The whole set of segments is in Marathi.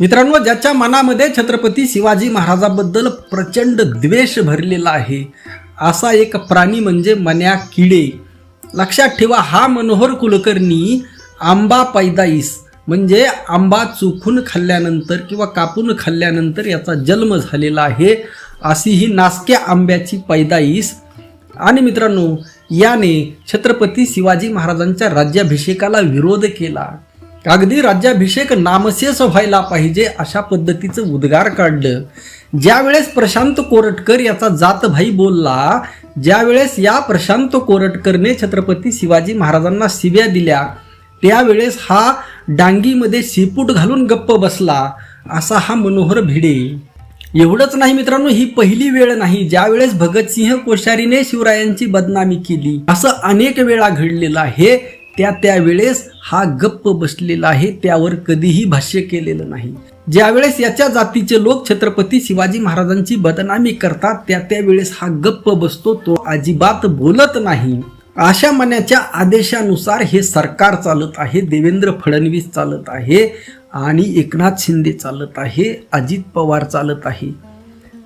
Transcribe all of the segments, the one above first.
मित्रांनो ज्याच्या मनामध्ये छत्रपती शिवाजी महाराजाबद्दल प्रचंड द्वेष भरलेला आहे असा एक प्राणी म्हणजे मन्या किडे. लक्षात ठेवा हा मनोहर कुलकर्णी आंबा पैदाईस म्हणजे आंबा चुकून खाल्ल्यानंतर किंवा कापून खाल्ल्यानंतर याचा जन्म झालेला आहे अशी ही नासक्या आंब्याची पैदाईस. आणि मित्रांनो याने छत्रपती शिवाजी महाराजांच्या राज्याभिषेकाला विरोध केला. अगदी राज्याभिषेक नामशेष व्हायला पाहिजे अशा पद्धतीचं उद्गार काढलं. ज्यावेळेस प्रशांत कोरटकर याचा जातभाई बोलला ज्यावेळेस या प्रशांत कोरटकरने छत्रपती शिवाजी महाराजांना शिव्या दिल्या त्यावेळेस हा डांगीमध्ये शिपूट घालून गप्प बसला. असा हा मनोहर भिडे. एवढंच नाही मित्रांनो ही पहिली वेळ नाही. ज्यावेळेस भगतसिंह कोश्यारीने शिवरायांची बदनामी केली असं अनेक वेळा घडलेलं आहे. त्या त्यावेळेस हा गप्प बसलेला आहे त्यावर कधीही भाष्य केलेलं नाही. ज्यावेळेस याच्या जातीचे लोक छत्रपती शिवाजी महाराजांची बदनामी करतात त्या त्यावेळेस हा गप्प बसतो तो अजिबात बोलत नाही. अशा मनाच्या आदेशानुसार हे सरकार चालत आहे देवेंद्र फडणवीस चालत आहे आणि एकनाथ शिंदे चालत आहे अजित पवार चालत आहे.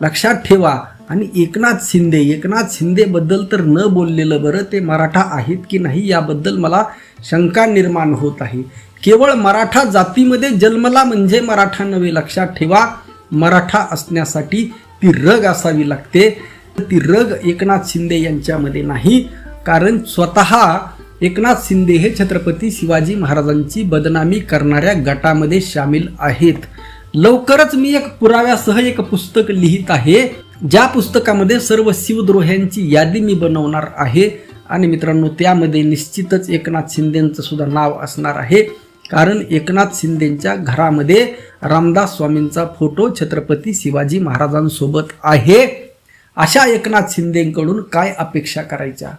लक्षात ठेवा आणि एकनाथ शिंदे एकनाथ शिंदेबद्दल तर न बोललेलं बरं ते मराठा आहेत की नाही याबद्दल मला शंका निर्माण होत आहे. केवळ मराठा जातीमध्ये जन्मला म्हणजे मराठा नव्हे लक्षात ठेवा. मराठा असण्यासाठी ती रग असावी लागते. ती रग एकनाथ शिंदे यांच्यामध्ये नाही कारण स्वतः एकनाथ शिंदे हे छत्रपती शिवाजी महाराजांची बदनामी करणाऱ्या गटामध्ये सामील आहेत. लवकरच मी एक पुराव्यासह एक पुस्तक लिहित आहे. ज्या पुस्तकामध्ये सर्व शिवद्रोह्यांची यादी मी बनवणार आहे आणि मित्रांनो त्यामध्ये निश्चितच एकनाथ शिंदेचं सुद्धा नाव असणार आहे. कारण एकनाथ शिंदेच्या घरामध्ये रामदास स्वामींचा फोटो छत्रपती शिवाजी महाराजांसोबत आहे. अशा एकनाथ शिंदेकडून काय अपेक्षा करायच्या?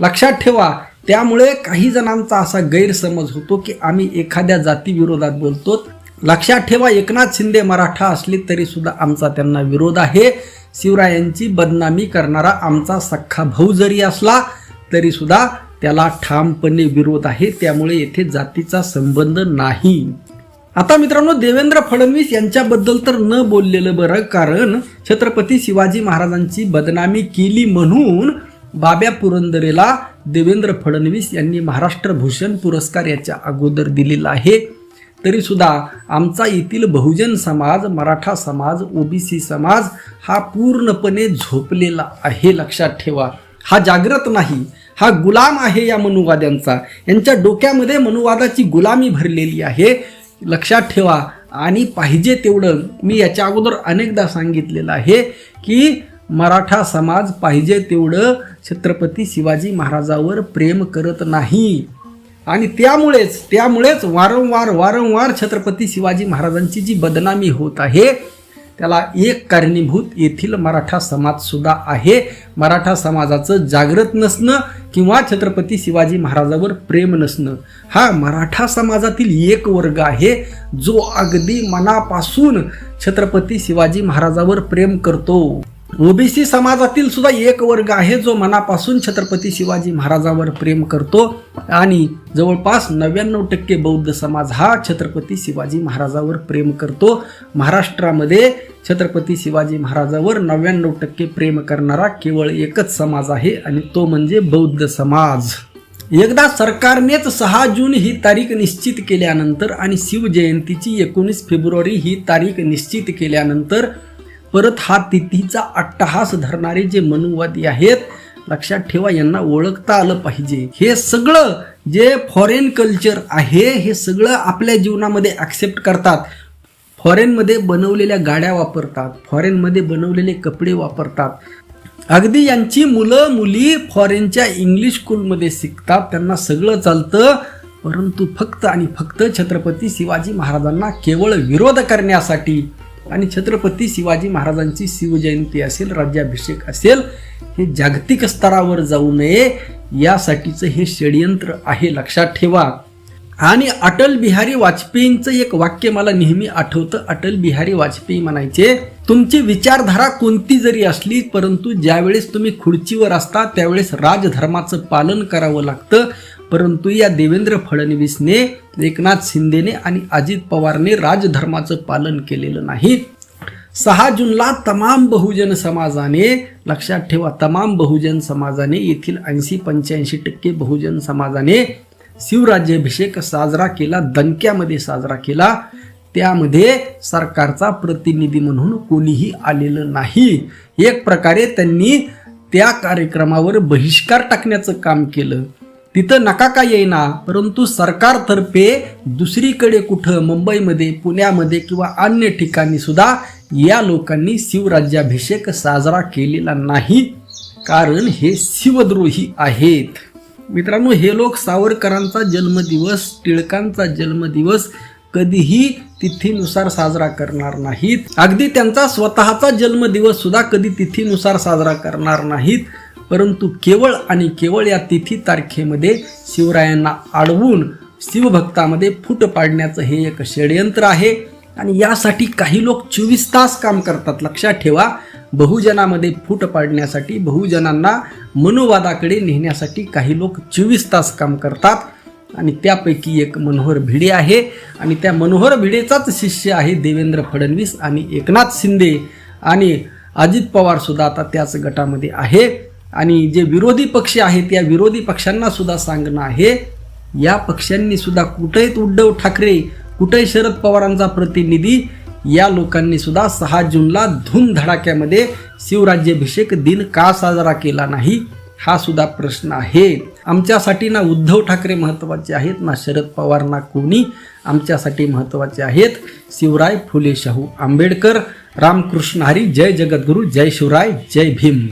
लक्षात ठेवा त्यामुळे काही जणांचा असा गैरसमज होतो की आम्ही एखाद्या जातीविरोधात बोलतो लक्षात ठेवा एकनाथ शिंदे मराठा असले तरी सुद्धा आमचा त्यांना विरोध आहे. शिवरायांची बदनामी करणारा आमचा सख्खा भाऊ जरी असला तरी सुद्धा त्याला ठामपणे विरोध आहे. त्यामुळे येथे जातीचा संबंध नाही. आता मित्रांनो देवेंद्र फडणवीस यांच्याबद्दल तर न बोललेलं बरं कारण छत्रपती शिवाजी महाराजांची बदनामी केली म्हणून बाब्या पुरंदरेला देवेंद्र फडणवीस यांनी महाराष्ट्र भूषण पुरस्कार याच्या अगोदर दिलेला आहे. तरीसुद्धा आमचा येथील बहुजन समाज मराठा समाज ओबीसी समाज हा पूर्णपणे झोपलेला आहे. लक्षात ठेवा. हा जागृत नाही. हा गुलाम आहे या मनुवाद्यांचा. यांच्या डोक्यामध्ये मनुवादाची गुलामी भरलेली आहे. लक्षात ठेवा. आणि पाहिजे तेवढं मी याच्या अगोदर अनेकदा सांगितलेलं आहे की मराठा समाज पाहिजे तेवढं छत्रपती शिवाजी महाराजावर प्रेम करत नाही. आणि त्यामुळेच त्यामुळेच वारंवार वारंवार छत्रपती शिवाजी महाराजांची जी बदनामी होत आहे त्याला एक कारणीभूत येथील मराठा समाजसुद्धा आहे. मराठा समाजाचं जागृत नसणं किंवा छत्रपती शिवाजी महाराजावर प्रेम नसणं हा मराठा समाजातील एक वर्ग आहे. जो अगदी मनापासून छत्रपती शिवाजी महाराजावर प्रेम करतो. ओबीसी समाजातील सुद्धा एक वर्ग आहे जो मनापासून छत्रपती शिवाजी महाराजावर प्रेम करतो आणि जवळपास नव्याण्णव टक्के बौद्ध समाज हा छत्रपती शिवाजी महाराजावर प्रेम करतो. महाराष्ट्रामध्ये छत्रपती शिवाजी महाराजावर नव्याण्णव टक्के प्रेम करणारा केवळ एकच समाज आहे आणि तो म्हणजे बौद्ध समाज. एकदा सरकारनेच सहा जून ही तारीख निश्चित केल्यानंतर आणि शिवजयंतीची एकोणीस फेब्रुवारी ही तारीख निश्चित केल्यानंतर परत हा तिथीचा अट्टहास धरणारे जे मनुवादी आहेत लक्षात ठेवा यांना ओळखता आलं पाहिजे. हे सगळं जे फॉरेन कल्चर आहे हे सगळं आपल्या जीवनामध्ये ॲक्सेप्ट करतात. फॉरेनमध्ये बनवलेल्या गाड्या वापरतात फॉरेनमध्ये बनवलेले कपडे वापरतात. अगदी यांची मुलं मुली फॉरेनच्या इंग्लिश स्कूलमध्ये शिकतात त्यांना सगळं चालतं परंतु फक्त आणि फक्त छत्रपती शिवाजी महाराजांना केवळ विरोध करण्यासाठी आणि छत्रपती शिवाजी महाराजांची शिवजयंती असेल राज्याभिषेक असेल हे जागतिक स्तरावर जाऊ नये यासाठीचं हे षडयंत्र आहे लक्षात ठेवा. आणि अटल बिहारी वाजपेयींचं एक वाक्य मला नेहमी आठवतं. अटल बिहारी वाजपेयी म्हणायचे तुमची विचारधारा कोणती जरी असली परंतु ज्यावेळेस तुम्ही खुर्चीवर असता त्यावेळेस राजधर्माचं पालन करावं लागतं. परंतु या देवेंद्र फडणवीसने एकनाथ शिंदेने आणि अजित पवारने राजधर्माचं पालन केलेलं नाही. सहा जूनला तमाम बहुजन समाजाने लक्षात ठेवा तमाम बहुजन समाजाने येथील ऐंशी पंच्याऐंशी टक्के बहुजन समाजाने शिवराज्याभिषेक साजरा केला दणक्यामध्ये साजरा केला. त्यामध्ये सरकारचा प्रतिनिधी म्हणून कोणीही आलेलं नाही. एक प्रकारे त्यांनी त्या कार्यक्रमावर बहिष्कार टाकण्याचं काम केलं. तिथं नका का येईना परंतु सरकारतर्फे दुसरीकडे कुठं मुंबईमध्ये पुण्यामध्ये किंवा अन्य ठिकाणी सुद्धा या लोकांनी शिवराज्याभिषेक साजरा केलेला नाही. कारण हे शिवद्रोही आहेत. मित्रांनो हे लोक सावरकरांचा जन्मदिवस टिळकांचा जन्मदिवस कधीही तिथीनुसार साजरा करणार नाहीत. अगदी त्यांचा स्वतःचा जन्मदिवस सुद्धा कधी तिथीनुसार साजरा करणार नाहीत. परंतु केवळ आणि केवळ या तिथी तारखेमध्ये शिवरायांना अडवून शिवभक्तामध्ये फूट पाडण्याचं हे एक षडयंत्र आहे. आणि यासाठी काही लोक चोवीस तास काम करतात. लक्षात ठेवा बहुजनामध्ये फूट पाडण्यासाठी बहुजनांना मनोवादाकडे नेण्यासाठी काही लोक चोवीस तास काम करतात. आणि त्यापैकी एक मनोहर भिडे आहे. आणि त्या मनोहर भिडेचाच शिष्य आहे देवेंद्र फडणवीस आणि एकनाथ शिंदे आणि अजित पवारसुद्धा आता त्याच गटामध्ये आहे. आणि जे विरोधी पक्ष आहेत या विरोधी पक्षांना सुद्धा सांगणं आहे. या पक्षांनी सुद्धा कुठेच उद्धव ठाकरे कुठे शरद पवारांचा प्रतिनिधी या लोकांनी सुद्धा सहा जूनला धूमधडाक्यामध्ये शिवराज्याभिषेक दिन का साजरा केला नाही? हा सुद्धा प्रश्न आहे. आमच्यासाठी ना उद्धव ठाकरे महत्त्वाचे आहेत ना शरद पवार ना कोणी आमच्यासाठी महत्त्वाचे आहेत. शिवराय फुले शाहू आंबेडकर रामकृष्ण हरी जय जगद्गुरू जय शिवराय जय भीम.